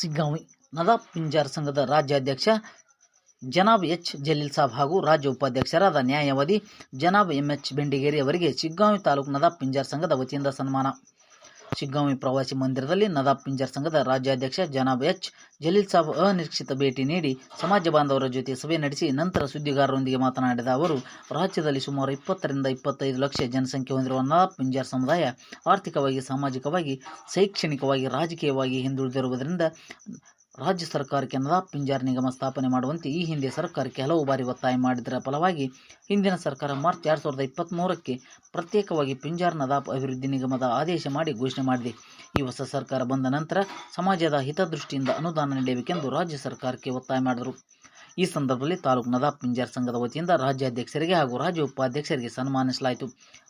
ಸಿಗ್ಗಾಂವಿ. ನದಾಬ್ ಪಿಂಜಾರ್ ಸಂಘದ ರಾಜ್ಯಾಧ್ಯಕ್ಷ ಜನಾಬ್ ಎಚ್. ಜಲೀಲ್ ಸಾಬ್ ಹಾಗೂ ರಾಜ್ಯ ಉಪಾಧ್ಯಕ್ಷರಾದ ನ್ಯಾಯವಾದಿ ಜನಾಬ್ ಎಂಎಚ್ ಬೆಂಡಿಗೇರಿ ಅವರಿಗೆ ಶಿಗ್ಗಾಂವಿ ತಾಲೂಕು ನದಾಬ್ ಪಿಂಜಾರ್ ಸಂಘದ ವತಿಯಿಂದ ಸನ್ಮಾನ. ಶಿಗ್ಗಾಂವಿ ಪ್ರವಾಸಿ ಮಂದಿರದಲ್ಲಿ ನದಾಬ್ ಪಿಂಜರ್ ಸಂಘದ ರಾಜ್ಯಾಧ್ಯಕ್ಷ ಜನಾಬ್ ಎಚ್, ಜಲೀಲ್ ಸಾಬ್ ಅನಿರೀಕ್ಷಿತ ಭೇಟಿ ನೀಡಿ ಸಮಾಜ ಬಾಂಧವರ ಜೊತೆ ಸಭೆ ನಡೆಸಿ ನಂತರ ಸುದ್ದಿಗಾರರೊಂದಿಗೆ ಮಾತನಾಡಿದ ಅವರು, ರಾಜ್ಯದಲ್ಲಿ ಸುಮಾರು ಇಪ್ಪತ್ತರಿಂದ ಇಪ್ಪತ್ತೈದು ಲಕ್ಷ ಜನಸಂಖ್ಯೆ ಹೊಂದಿರುವ ನದಾಬ್ ಪಿಂಜರ್ ಸಮುದಾಯ ಆರ್ಥಿಕವಾಗಿ, ಸಾಮಾಜಿಕವಾಗಿ, ಶೈಕ್ಷಣಿಕವಾಗಿ, ರಾಜಕೀಯವಾಗಿ ಹಿಂದುಳಿದಿರುವುದರಿಂದ ರಾಜ್ಯ ಸರ್ಕಾರಕ್ಕೆ ನದಾ ಪಿಂಜಾರ್ ನಿಗಮ ಸ್ಥಾಪನೆ ಮಾಡುವಂತೆ ಈ ಹಿಂದೆ ಸರ್ಕಾರಕ್ಕೆ ಹಲವು ಬಾರಿ ಒತ್ತಾಯ ಮಾಡಿದರ ಫಲವಾಗಿ ಹಿಂದಿನ ಸರ್ಕಾರ ಮಾರ್ಚ್ ಎರಡು ಸಾವಿರದ ಇಪ್ಪತ್ತ್ಮೂರಕ್ಕೆ ಪ್ರತ್ಯೇಕವಾಗಿ ಪಿಂಜಾರ್ ನದಾಪ್ ಅಭಿವೃದ್ಧಿ ನಿಗಮದ ಆದೇಶ ಮಾಡಿ ಘೋಷಣೆ ಮಾಡಿದೆ. ಈ ಹೊಸ ಸರ್ಕಾರ ಬಂದ ನಂತರ ಸಮಾಜದ ಹಿತದೃಷ್ಟಿಯಿಂದ ಅನುದಾನ ನೀಡಬೇಕೆಂದು ರಾಜ್ಯ ಸರ್ಕಾರಕ್ಕೆ ಒತ್ತಾಯ ಮಾಡಿದರು. ಈ ಸಂದರ್ಭದಲ್ಲಿ ತಾಲೂಕು ನದಾಬ್ ಪಿಂಜಾರ್ ಸಂಘದ ವತಿಯಿಂದ ರಾಜ್ಯಾಧ್ಯಕ್ಷರಿಗೆ ಹಾಗೂ ರಾಜ್ಯ ಉಪಾಧ್ಯಕ್ಷರಿಗೆ ಸನ್ಮಾನಿಸಲಾಯಿತು.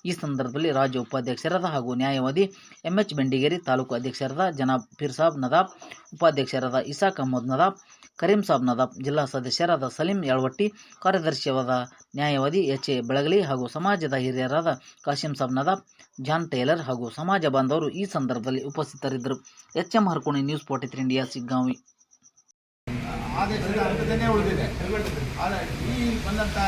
ಈ ಸಂದರ್ಭದಲ್ಲಿ ರಾಜ್ಯ ಉಪಾಧ್ಯಕ್ಷರಾದ ಹಾಗೂ ನ್ಯಾಯವಾದಿ ಎಂಎಚ್ ಬೆಂಡಿಗೇರಿ, ತಾಲೂಕು ಅಧ್ಯಕ್ಷರಾದ ಜನಾಬ್ ಫೀರ್ ಸಾಬ್ ನದಾಬ್, ಉಪಾಧ್ಯಕ್ಷರಾದ ಇಸಾಕ್ ಅಹಮದ್ ನದಾಬ್, ಕರೀಂ ಸಾಬ್ ನದಾಬ್, ಜಿಲ್ಲಾ ಸದಸ್ಯರಾದ ಸಲೀಂ ಯಳವಟ್ಟಿ ಕಾರ್ಯದರ್ಶಿಯಾದ ನ್ಯಾಯವಾದಿ ಎಚ್ ಎ ಬೆಳಗಲಿ ಹಾಗೂ ಸಮಾಜದ ಹಿರಿಯರಾದ ಕಾಶಿಂ ಸಾಬ್ ನದಾಬ್, ಜಾನ್ ಟೇಲರ್ ಹಾಗೂ ಸಮಾಜ ಬಾಂಧವರು ಈ ಸಂದರ್ಭದಲ್ಲಿ ಉಪಸ್ಥಿತರಿದ್ದರು. H M Harkoni news forty three India, Shiggaon. ಆದೇಶದ ಅರ್ಥದನ್ನೇ ಉಳಿದಿದೆ. ಆದರೆ ಈ ಬಂದಂಥ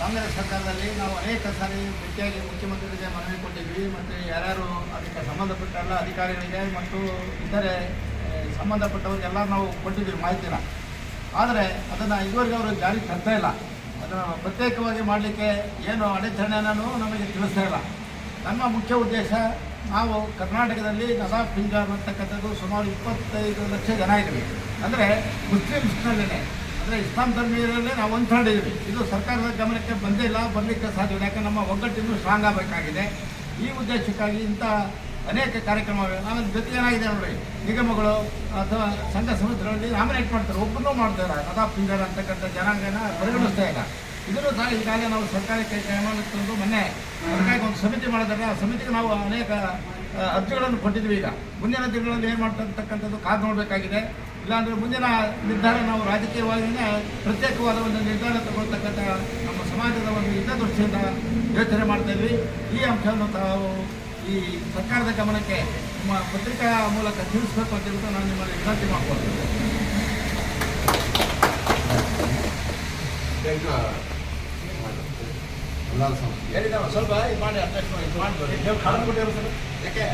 ಕಾಂಗ್ರೆಸ್ ಸರ್ಕಾರದಲ್ಲಿ ನಾವು ಅನೇಕ ಸಾರಿ ಭೇಟಿಯಾಗಿ ಮುಖ್ಯಮಂತ್ರಿಗಳಿಗೆ ಮನವಿ ಕೊಟ್ಟಿದ್ವಿ, ಮತ್ತು ಯಾರ್ಯಾರು ಅದಕ್ಕೆ ಸಂಬಂಧಪಟ್ಟ ಎಲ್ಲ ಅಧಿಕಾರಿಗಳಿಗೆ ಮತ್ತು ಇತರೆ ಸಂಬಂಧಪಟ್ಟವ್ರಿಗೆಲ್ಲ ನಾವು ಕೊಟ್ಟಿದ್ದೀವಿ ಮಾಹಿತಿನ. ಆದರೆ ಅದನ್ನು ಇದುವರೆಗೆ ಅವರು ಜಾರಿಗೆ ತರ್ತಾ ಇಲ್ಲ. ಅದನ್ನು ಪ್ರತ್ಯೇಕವಾಗಿ ಮಾಡಲಿಕ್ಕೆ ಏನು ಅಡೆತಡೆನೂ ನಮಗೆ ತಿಳಿಸ್ತಾ ಇಲ್ಲ. ನಮ್ಮ ಮುಖ್ಯ ಉದ್ದೇಶ ನಾವು ಕರ್ನಾಟಕದಲ್ಲಿ ನಸಾ ಪಿಂಜಾರ್ ಅಂತಕ್ಕಂಥದ್ದು ಸುಮಾರು ಇಪ್ಪತ್ತೈದು ಲಕ್ಷ ಜನ ಇದ್ದೀವಿ. ಅಂದರೆ ಮುಸ್ಲಿಮ್ಸ್ನಲ್ಲೇ ಅಂದರೆ ಇಸ್ಲಾಂ ಧರ್ಮೀಯರಲ್ಲೇ ನಾವು ಇದ್ದೀವಿ. ಇದು ಸರ್ಕಾರದ ಗಮನಕ್ಕೆ ಬಂದೇ ಇಲ್ಲ, ಬರಲಿಕ್ಕೆ ಇಲ್ಲ. ಯಾಕೆ ನಮ್ಮ ಒಗ್ಗಟ್ಟಿನೂ ಸ್ಟ್ರಾಂಗ್ ಆಗಬೇಕಾಗಿದೆ. ಈ ಉದ್ದೇಶಕ್ಕಾಗಿ ಇಂಥ ಅನೇಕ ಕಾರ್ಯಕ್ರಮಗಳು. ಆಮೇಲೆ ಜೊತೆ ಏನಾಗಿದೆ ನೋಡಿ ನಿಗಮಗಳು ಅಥವಾ ಸಂಘ ಸಂಸ್ಥೆಗಳಲ್ಲಿ ನಾಮಿನೇಟ್ ಮಾಡ್ತಾರೆ. ಒಬ್ಬನೂ ಮಾಡ್ತಾರೆ ನದಾಬ್ ಪಿಂಜಾರ್ ಅಂತಕ್ಕಂಥ ಜನಾಂಗನ ಪರಿಗಣಿಸ್ತಾ ಇಲ್ಲ. ಇದನ್ನು ಸಹ ಈಗಾಗಲೇ ನಾವು ಸರ್ಕಾರಕ್ಕೆ ತಂದು ಮೊನ್ನೆ ಸರ್ಕಾರಕ್ಕೆ ಒಂದು ಸಮಿತಿ ಮಾಡಿದಾಗ ಆ ಸಮಿತಿಗೆ ನಾವು ಅನೇಕ ಅರ್ಜಿಗಳನ್ನು ಕೊಟ್ಟಿದ್ವಿ ಈಗ. ಮುಂದಿನ ದಿನಗಳಲ್ಲಿ ಏನು ಮಾಡ್ತಕ್ಕಂಥದ್ದು ಕಾದು ನೋಡಬೇಕಾಗಿದೆ. ಇಲ್ಲಾಂದರೆ ಮುಂದಿನ ನಿರ್ಧಾರ ನಾವು ರಾಜಕೀಯವಾಗಿಯೇ ಪ್ರತ್ಯೇಕವಾದ ಒಂದು ನಿರ್ಧಾರ ತಗೊಳ್ತಕ್ಕಂಥ ನಮ್ಮ ಸಮಾಜದ ಒಂದು ಹಿತದೃಷ್ಟಿಯಿಂದ ಯೋಚನೆ ಮಾಡ್ತಾ ಇದ್ವಿ. ಈ ಅಂಶವನ್ನು ತಾವು ಈ ಸರ್ಕಾರದ ಗಮನಕ್ಕೆ ನಿಮ್ಮ ಪತ್ರಿಕಾ ಮೂಲಕ ತಿಳಿಸ್ಬೇಕು ಅಂತ ಹೇಳ್ಬಿಟ್ಟು ನಾನು ನಿಮ್ಮಲ್ಲಿ ವಿನಂತಿ ಮಾಡ್ಕೊಳ್ತೀನಿ. ಹೇಳಿದ ಸ್ವಲ್ಪ ಇದು ಮಾಡಿ ಅಧ್ಯಕ್ಷ ಯಾಕೆ